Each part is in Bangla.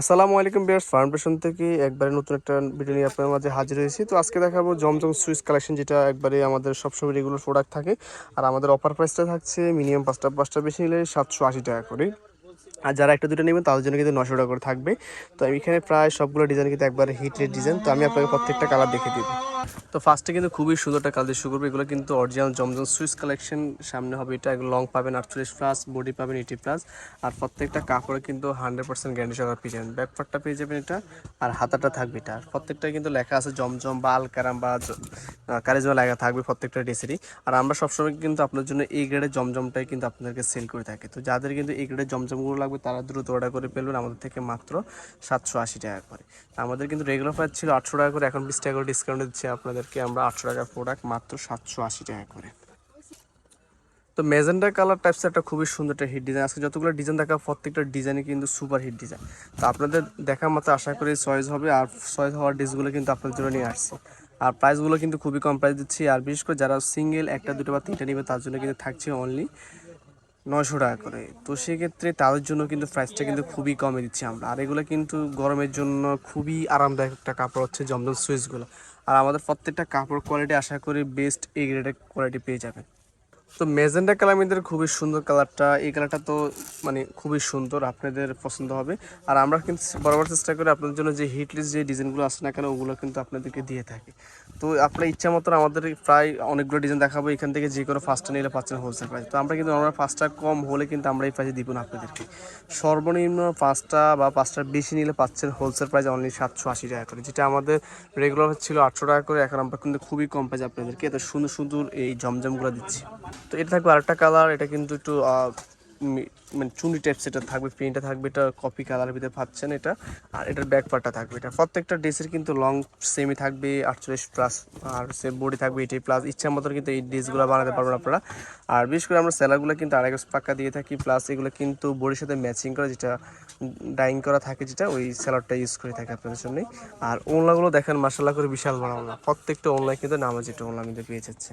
আসসালামু আলাইকুম বিয়ার্স ফার্মেশন থেকে একবারে নতুন একটা ভিডিও নিয়ে আপনার মাঝে হাজির হয়েছি। তো আজকে দেখাবো জমজম সুইচ কালেকশন, যেটা একবারে আমাদের সবসময় রেগুলার প্রোডাক্ট থাকে। আর আমাদের অফার প্রাইসটা থাকছে মিনিমাম পাঁচটা পাঁচটা বেশি নিলে সাতশো আশি টাকা করে। আর যারা একটা দুটো নেবেন, তাদের জন্য কিন্তু নশো টাকা করে থাকবে। তো আমি এখানে প্রায় সবগুলো ডিজাইন কিন্তু একবারে হিট রেট ডিজাইন তো আমি আপনাকে প্রত্যেকটা কালার দেখে দিব। তো ফার্স্টে কিন্তু খুবই সুন্দর একটা কালার শুরু করব। এগুলো কিন্তু অরিজিনাল জমজম সুইচ কালেকশন সামনে হবে এটা লং পাবেন আটচল্লিশ প্লাস বডি পাবেন এইটি প্লাস আর প্রত্যেকটা কাপড়ে কিন্তু হান্ড্রেড পার্সেন্ট গ্যারান্টি সহকারে পেয়ে যাবেন ব্যাকপার্টটা পেয়ে যাবেন এটা, আর হাতাটা থাকবে এটা। আর প্রত্যেকটা কিন্তু লেখা আছে জমজম বা আলকারাম বা কারিজমা লেখা থাকবে প্রত্যেকটা ড্রেসেরই আর আমরা সবসময় কিন্তু আপনার জন্য এই গ্রেডের জমজমটাই কিন্তু আপনাদেরকে সেল করে থাকি। তো যাদের কিন্তু এই গ্রেডের জমজমগুলো লাগবে তারা দ্রুত অর্ডার করে ফেলবেন আমাদের থেকে মাত্র সাতশো আশি টাকা করে। আমাদের কিন্তু রেগুলার প্রাইস ছিল আটশো টাকা করে, এখন বিশ টাকা করে ডিসকাউন্ট দিচ্ছি আপনাদেরকে আমরা আটশো টাকার প্রোডাক্ট মাত্র সাতশো আশি টাকা করে। তো মেজেন্ডা কালার টাইপস একটা খুবই সুন্দর একটা হিট ডিজাইন আজকে যতগুলো ডিজাইন দেখা প্রত্যেকটা ডিজাইনে কিন্তু সুপার হিট ডিজাইন তো আপনাদের দেখা মতো আশা করি চয়েস হবে, আর চয়েস হওয়ার ডিসগুলো কিন্তু আপনাদের জন্য নিয়ে আসছি। আর প্রাইসগুলো কিন্তু খুবই কম প্রাইস দিচ্ছি, আর বিশেষ করে যারা সিঙ্গেল একটা, দুটো বা তিনটা নেবে, তার জন্য কিন্তু থাকছে অনলি নয়শো টাকা করে। তো সেক্ষেত্রে তাদের জন্য কিন্তু প্রাইসটা কিন্তু খুবই কমে দিচ্ছি আমরা। আর এগুলো কিন্তু গরমের জন্য খুবই আরামদায়ক একটা কাপড় হচ্ছে জমজম সুইচগুলো আর আমাদের প্রত্যেকটা কাপড় কোয়ালিটি আশা করি বেস্ট এ গ্রেডের কোয়ালিটি পেয়ে যাবেন। তো মেজেন্ডা কালামিদের খুবই সুন্দর কালারটা, এই কালারটা তো মানে খুবই সুন্দর, আপনাদের পছন্দ হবে। আর আমরা কিন্তু বরাবর চেষ্টা করি আপনাদের জন্য যে হিটলিস্ট যে ডিজাইনগুলো আসে না কেন, ওগুলো কিন্তু আপনাদেরকে দিয়ে থাকি। তো আপনার ইচ্ছা মতন আমাদের প্রায় অনেকগুলো ডিজাইন দেখাবো, এখান থেকে যে কোনো ফার্স্টটা নিলে পাচ্ছেন হোলসেল প্রাইস তো আমরা কিন্তু আমরা পাঁচটা কম হলে কিন্তু আমরা এই প্রাইসে দিব না আপনাদেরকে। সর্বনিম্ন পাঁচটা বা পাঁচটার বেশি নিলে পাচ্ছেন হোলসেল প্রাইস অনলি সাতশো আশি টাকা করে, যেটা আমাদের রেগুলার ছিল আটশো টাকা করে, এখন আমরা কিন্তু খুবই কম প্রাইস আপনাদেরকে এত সুন্দর সুন্দর এই জমজমগুলো দিচ্ছি। তো এটা থাকবে আরেকটা কালার এটা কিন্তু একটু মানে চুনি টাইপ সেটা থাকবে প্রিন্টটা থাকবে, এটা কপি কালার ভিতরে পাচ্ছেন এটা। আর এটার ব্যাক পার্টটা থাকবে এটা। প্রত্যেকটা ড্রেসের কিন্তু লং সেমি থাকবে, আটচল্লিশ প্লাস আর সে বডি থাকবে এটাই প্লাস ইচ্ছা মতো কিন্তু এই ড্রেসগুলো বানাতে পারবেন আপনারা। আর বিশেষ করে আমরা স্যালারগুলো কিন্তু আড়াই গজ পাক্কা দিয়ে থাকি প্লাস এগুলো কিন্তু বডির সাথে ম্যাচিং করা, যেটা ডাইং করা থাকে, যেটা ওই স্যালাডটা ইউজ করে থাকি আপনাদের জন্যই আর ওনলাগুলো দেখেন মাসাল্লাহ করে বিশাল বড় ওনলা প্রত্যেকটা ওনলাই কিন্তু নামে যেটা ওনলা মধ্যে পেয়ে যাচ্ছে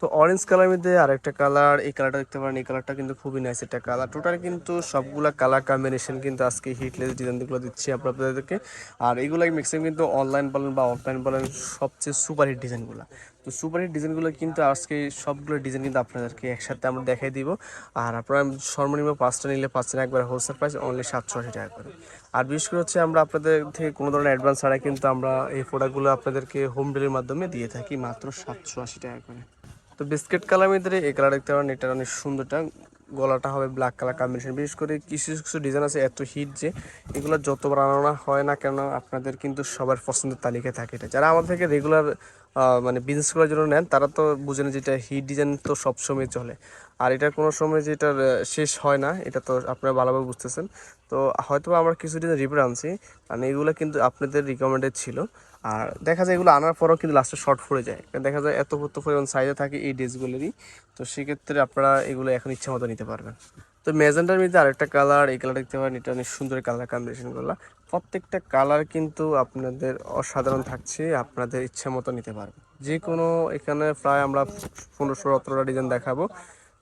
তো অরেঞ্জ কালার মধ্যে আরেকটা কালার এই কালারটা দেখতে পারেন, এই কালারটা কিন্তু খুবই নাইস একটা কালার টোটাল কিন্তু সবগুলা কালার কম্বিনেশন কিন্তু আজকে হিটলেস ডিজাইনগুলো দিচ্ছি আপনাদেরকে। আর এইগুলো ম্যাক্সিমাম কিন্তু অনলাইন বলেন বা অফলাইন বলেন, সবচেয়ে সুপার হিট ডিজাইনগুলো তো সুপার হিট ডিজাইনগুলো কিন্তু আজকে সবগুলো ডিজাইন কিন্তু আপনাদেরকে একসাথে আমরা দেখাই দিব। আর আপনারা সর্বনিম্ন পাঁচটা নিলে পাচ্ছেন একবার হোলসেল প্রাইস অনলি সাতশো আশি টাকা করে। আর বিশেষ করে হচ্ছে আমরা আপনাদের থেকে কোনো ধরনের অ্যাডভান্স ছাড়াই কিন্তু আমরা এই প্রোডাক্টগুলো আপনাদেরকে হোম ডেলিভারির মাধ্যমে দিয়ে থাকি মাত্র সাতশো আশি টাকা করে। তো বিস্কিট কালার ভিতরে এই কালার দেখতে পারেন, এটা অনেক সুন্দরটা। গলাটা হবে ব্ল্যাক কালার কম্বিনেশন বিশেষ করে কিছু কিছু ডিজাইন আছে এত হিট যে এগুলো যতবার আনানো হয় না কেন, আপনাদের কিন্তু সবার পছন্দের তালিকায় থাকে এটা। যারা আমাদের থেকে রেগুলার মানে বিজনেস করার জন্য নেন, তারা তো বুঝেন যে এটা হিট ডিজাইন তো সবসময় চলে। আর এটা কোনো সময় যে এটার শেষ হয় না, এটা তো আপনারা ভালোভাবে বুঝতেছেন। তো হয়তো আমরা কিছু ডিজাইন রিপোর্ট আনছি আর এগুলো কিন্তু আপনাদের রিকমেন্ডেড ছিল। আর দেখা যায় এগুলো আনার পরও কিন্তু লাস্টে শর্ট পড়ে যায়। কারণ দেখা যায় এত এত পরিমাণ সাইজে থাকে এই ড্রেসগুলোরই তো সেক্ষেত্রে আপনারা এগুলো এখন ইচ্ছা মতো নিতে পারবেন। তো ম্যাজেন্টার মধ্যে আরেকটা কালার এই কালার দেখতে পারেন, এটা অনেক সুন্দর কালার কম্বিনেশনগুলো প্রত্যেকটা কালার কিন্তু আপনাদের অসাধারণ থাকছে, আপনাদের ইচ্ছা মতো নিতে পারবেন। যে কোনো এখানে প্রায় আমরা পনেরোশো সতেরোটা ডিজাইন দেখাবো।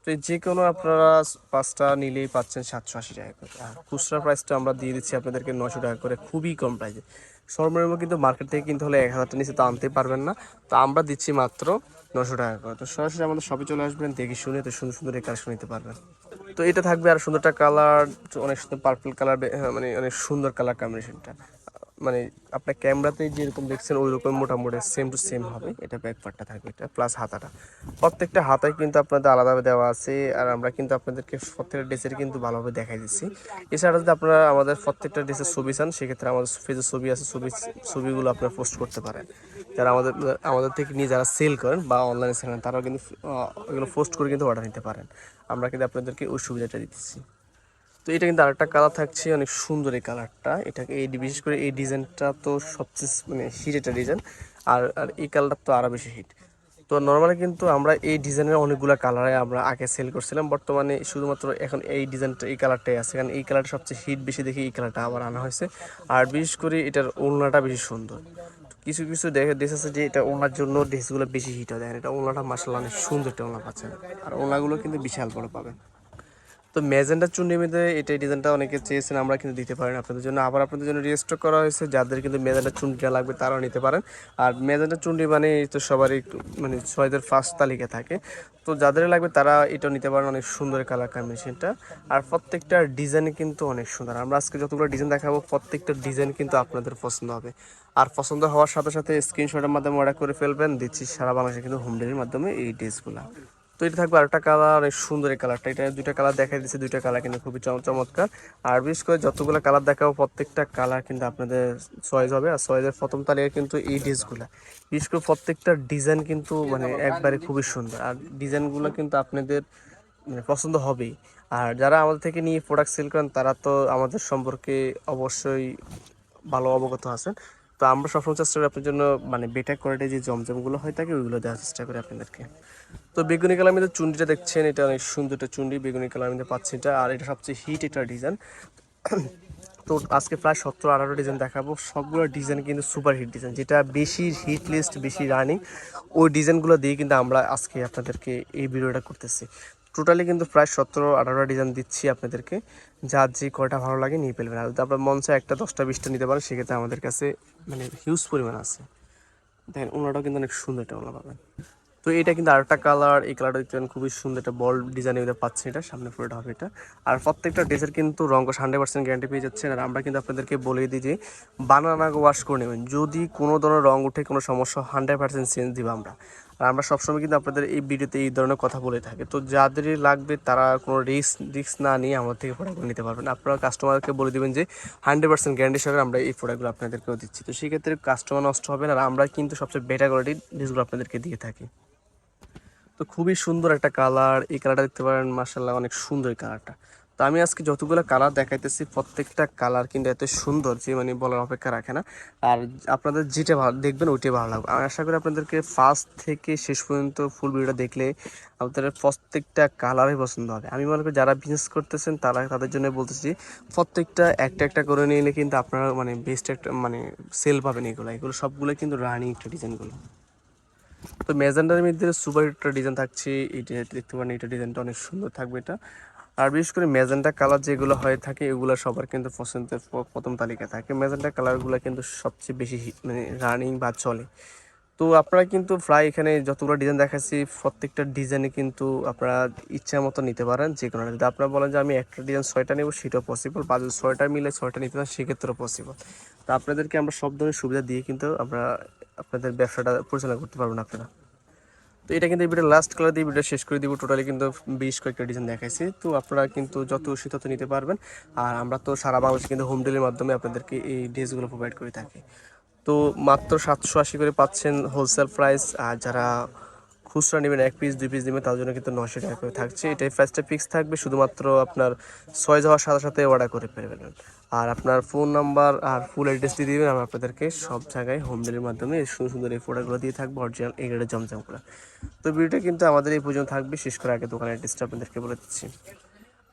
তো যে কোনো আপনারা পাঁচটা নিলেই পাচ্ছেন সাতশো আশি টাকা করে। আর খুচরা প্রাইসটা আমরা দিয়ে দিচ্ছি আপনাদেরকে নশো টাকা করে, খুবই কম প্রাইসে সর্বনিম্ন কিন্তু মার্কেট থেকে কিনতে হলে এক হাজারটা নিচে তো আনতে পারবেন না। তো আমরা দিচ্ছি মাত্র নশো টাকা করে। তো সরাসরি আমাদের শপে চলে আসবেন, দেখে শুনে তো সুন্দর সুন্দর এই কালেকশন নিতে পারবেন। তো এটা থাকবে আর সুন্দরটা কালার অনেক সুন্দর পার্পল কালার মানে অনেক সুন্দর কালার কম্বিনেশনটা মানে আপনার ক্যামেরাতে যেরকম দেখছেন ওই রকম মোটামুটি সেম টু সেম হবে। এটা ব্যাক পার্টটা থাকবে এটা প্লাস হাতাটা। প্রত্যেকটা হাতায় কিন্তু আপনাদের আলাদাভাবে দেওয়া আছে, আর আমরা কিন্তু আপনাদেরকে প্রত্যেকটা ড্রেসের কিন্তু ভালোভাবে দেখাই দিচ্ছি। এছাড়া যদি আপনারা আমাদের প্রত্যেকটা ড্রেসের ছবি চান, সেক্ষেত্রে আমাদের ফেজের ছবি আছে, ছবি ছবিগুলো আপনারা পোস্ট করতে পারেন। যারা আমাদের আমাদের থেকে নিয়ে যারা সেল করেন বা অনলাইনে সেল করেন, তারাও কিন্তু এগুলো পোস্ট করে কিন্তু অর্ডার নিতে পারেন। আমরা কিন্তু আপনাদেরকে ওই সুবিধাটা দিচ্ছি তো এটা কিন্তু আরেকটা কালার থাকছে, অনেক সুন্দর এই কালারটা এটাকে এই বিশেষ করে এই ডিজাইনটা তো সবচেয়ে মানে হিট একটা ডিজাইন আর আর এই কালারটা তো আরও বেশি হিট তো নর্মালি কিন্তু আমরা এই ডিজাইনের অনেকগুলো কালারে আমরা আগে সেল করছিলাম। বর্তমানে শুধুমাত্র এখন এই ডিজাইনটা এই কালারটাই আছে। কারণ এই কালারটা সবচেয়ে হিট বেশি দেখে এই কালারটা আবার আনা হয়েছে। আর বিশেষ করে এটার ওড়নাটা বেশি সুন্দর। কিছু কিছু দেখে দেশ আছে যে এটা ওনার জন্য ড্রেসগুলো বেশি হিট হয়। দেখেন, এটা ওনাটা মাসাল্লাহ অনেক সুন্দর একটা পাচ্ছেন। আর ওনাগুলো কিন্তু বিশাল বড় পাবেন। তো ম্যাজেন্ডা চুন্ডির মধ্যে এটা ডিজাইনটা অনেকে চেয়েছেন আমরা কিন্তু দিতে পারেন আপনাদের জন্য। আবার আপনাদের জন্য রেজিস্টার করা হয়েছে, যাদের কিন্তু মেজেন্ডা চুন্ডিটা লাগবে তারাও নিতে পারেন। আর মেজেন্ডা চুন্ডি মানে তো সবারই মানে ছয়দের ফার্স্ট তালিকা থাকে। তো যাদের লাগবে তারা এটাও নিতে পারেন, অনেক সুন্দর কালার কম্বিনেশনটা আর প্রত্যেকটা ডিজাইন কিন্তু অনেক সুন্দর। আমরা আজকে যতগুলো ডিজাইন দেখাবো, প্রত্যেকটা ডিজাইন কিন্তু আপনাদের পছন্দ হবে। আর পছন্দ হওয়ার সাথে সাথে স্ক্রিনশটের মাধ্যমে অর্ডার করে ফেলবেন। দিচ্ছি সারা বাংলাদেশে কিন্তু হোম ডেলিভারির মাধ্যমে এই ড্রেসগুলো তো এটা থাকবে আরেকটা কালার অনেক সুন্দর এই কালারটা এটা দুইটা কালার দেখাই দিচ্ছে দুইটা কালার কিন্তু খুবই চম- চমৎকার। আর বিশেষ করে যতগুলো কালার দেখাবো, প্রত্যেকটা কালার কিন্তু আপনাদের চয়েস হবে। আর চয়েসের প্রথম তালিকা কিন্তু এই ড্রেসগুলো বিশেষ করে প্রত্যেকটা ডিজাইন কিন্তু মানে একবারে খুবই সুন্দর। আর ডিজাইনগুলো কিন্তু আপনাদের মানে পছন্দ হবেই। আর যারা আমাদের থেকে নিয়ে প্রোডাক্ট সেল করেন, তারা তো আমাদের সম্পর্কে অবশ্যই ভালো অবগত আছেন। তো আমরা সবসময় চেষ্টা করি আপনার জন্য মানে বেটার কোয়ালিটির যে জমজমগুলো হয় থাকে ওইগুলো দেওয়ার চেষ্টা করি আপনাদেরকে। তো বেগুনি কালার মধ্যে চুন্ডিটা দেখছেন, এটা অনেক সুন্দর একটা চুন্ডি বেগুনি কালার মধ্যে পাচ্ছি এটা, আর এটা সবচেয়ে হিট একটা ডিজাইন তো আজকে প্রায় সতেরো আঠারো ডিজাইন দেখাবো, সবগুলো ডিজাইন কিন্তু সুপার হিট ডিজাইন যেটা বেশি হিট লিস্ট বেশি রানিং ওই ডিজাইনগুলো দিয়ে কিন্তু আমরা আজকে আপনাদেরকে এই ভিডিওটা করতেছি। টোটালি কিন্তু প্রায় সতেরো আঠারো ডিজাইন দিচ্ছি আপনাদেরকে, যার যে কটা ভালো লাগে নিয়ে ফেলবেন। আর যদি আপনার চায় একটা দশটা, বিশটা নিতে পারেন, সেক্ষেত্রে আমাদের কাছে মানে হিউজ পরিমাণ আছে। দেখেন, ওনাটাও কিন্তু অনেক সুন্দর একটা ওনা পাবেন। তো এটা কিন্তু আরেকটা কালার এই কালারটা দেখতে খুবই সুন্দর একটা বল ডিজাইনের মধ্যে পাচ্ছেন এটা, সামনে পুরোটা হবে এটা। আর প্রত্যেকটা ড্রেসের কিন্তু রঙ হান্ড্রেড পার্সেন্ট গ্যারান্টি পেয়ে যাচ্ছেন। আর আমরা কিন্তু আপনাদেরকে বলে দিই যে বানানা ওয়াশ করে নেবেন। যদি কোনো ধরনের রঙ উঠে কোনো সমস্যা হান্ড্রেড পার্সেন্ট চেঞ্জ দিব আমরা। আর আমরা সবসময় কিন্তু আপনাদের এই ভিডিওতে এই ধরনের কথা বলে থাকি। তো যাদের লাগবে, তারা কোনো রিস্ক রিস্ক না নিয়ে আমার থেকে প্রোডাক্টগুলো নিতে পারবেন। আপনারা কাস্টমারকে বলে দেবেন যে হান্ড্রেড পার্সেন্ট গ্যারান্টি সহকারে আমরা এই প্রোডাক্টগুলো আপনাদেরকেও দিচ্ছি। তো সেক্ষেত্রে কাস্টমার নষ্ট হবে না আর আমরা কিন্তু সবচেয়ে বেটার কোয়ালিটির ড্রেসগুলো আপনাদেরকে দিয়ে থাকি। তো খুবই সুন্দর একটা কালার। এই কালারটা দেখতে পারেন মার্শাল্লাহ অনেক সুন্দর এই কালারটা। তো আমি আজকে যতগুলো কালার দেখাইতেছি, প্রত্যেকটা কালার কিন্তু এত সুন্দর যে মানে বলার অপেক্ষা রাখে না। আর আপনাদের যেটা ভালো, দেখবেন ওইটাই ভালো লাগবে। আমি আশা করি আপনাদেরকে ফার্স্ট থেকে শেষ পর্যন্ত ফুল ভিডিওটা দেখলে আপনাদের প্রত্যেকটা কালারই পছন্দ হবে। আমি মনে করি যারা বিজনেস করতেছেন, তারা তাদের জন্য বলতেছি, প্রত্যেকটা একটা একটা করে নিলে কিন্তু আপনারা মানে বেস্ট একটা মানে সেল পাবেন এগুলো। এগুলো সবগুলো কিন্তু রানিং একটা ডিজাইনগুলো তো মেজেন্ডার মধ্যে সুপার একটা ডিজাইন থাকছে এইটা দেখতে পারেন, এটা ডিজাইনটা অনেক সুন্দর থাকবে এটা। আর বিশেষ করে মেজেন্টা কালার যেগুলো হয়ে থাকে, এগুলো সবার কিন্তু পছন্দের প্রথম তালিকা থাকে। মেজেন্টা কালারগুলো কিন্তু সবচেয়ে বেশি মানে রানিং বা চলে। তো আপনারা কিন্তু প্রায় এখানে যতগুলো ডিজাইন দেখাচ্ছি, প্রত্যেকটা ডিজাইনে কিন্তু আপনারা ইচ্ছা মতো নিতে পারেন যে কোনো যদি আপনারা বলেন যে আমি একটা ডিজাইন ছয়টা নেব, সেটাও পসিবল বা যদি ছয়টা মিলে ছয়টা নিতে পারেন সেক্ষেত্রেও পসিবল তো আপনাদেরকে আমরা সব ধরনের সুবিধা দিয়ে কিন্তু আমরা আপনাদের ব্যবসাটা পরিচালনা করতে পারবেন আপনারা। তো এটা কিন্তু ভিডিও লাস্ট কালার দিয়ে ভিডিও শেষ করে দিব। টোটালি কিন্তু বেশ কয়েকটা ডিজাইন দেখাইছি। তো আপনারা কিন্তু যত খুশি তত নিতে পারবেন। আর আমরা তো সারা বাংলাদেশে কিন্তু হোম ডেলিভারির মাধ্যমে আপনাদেরকে এই ড্রেসগুলো প্রোভাইড করে থাকি। তো মাত্র সাতশো আশি করে পাচ্ছেন হোলসেল প্রাইস আর যারা খুচরা নেবেন এক পিস দুই পিস নেবেন, তার জন্য কিন্তু নশো টাকা করে থাকছে। এটাই প্রাইসটা ফিক্স থাকবে, শুধুমাত্র আপনার ছয় যাওয়ার সাথে সাথে অর্ডার করে ফেলবেন। আর আপনার ফোন নাম্বার আর ফুল অ্যাড্রেস দিয়ে দেবেন আমরা আপনাদেরকে সব জায়গায় হোম ডেলিভারির মাধ্যমে সুন্দর সুন্দর এই প্রোডাক্টগুলো দিয়ে থাকব অরিজিনাল এগ্রেডের জমজমগুলো তো ভিডিওটা কিন্তু আমাদের এই পর্যন্ত থাকবে, শেষ করে আগে দোকানের অ্যাড্রেসটা আপনাদেরকে বলে দিচ্ছি।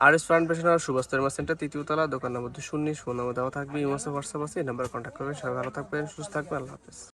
আর এস ফাউন্ডেশন আর সুভাষ তৈরি সেন্টার তৃতীয় তলা দোকান নম্বর দুশো উনিশ ফোন নম্বর দেওয়া থাকবে ইমোসে হোয়াটসঅ্যাপ আছে, এই নাম্বার কন্ট্যাক্ট করবেন। সবাই ভালো থাকবেন, সুস্থ থাকবেন, আল্লাহ হাফেজ।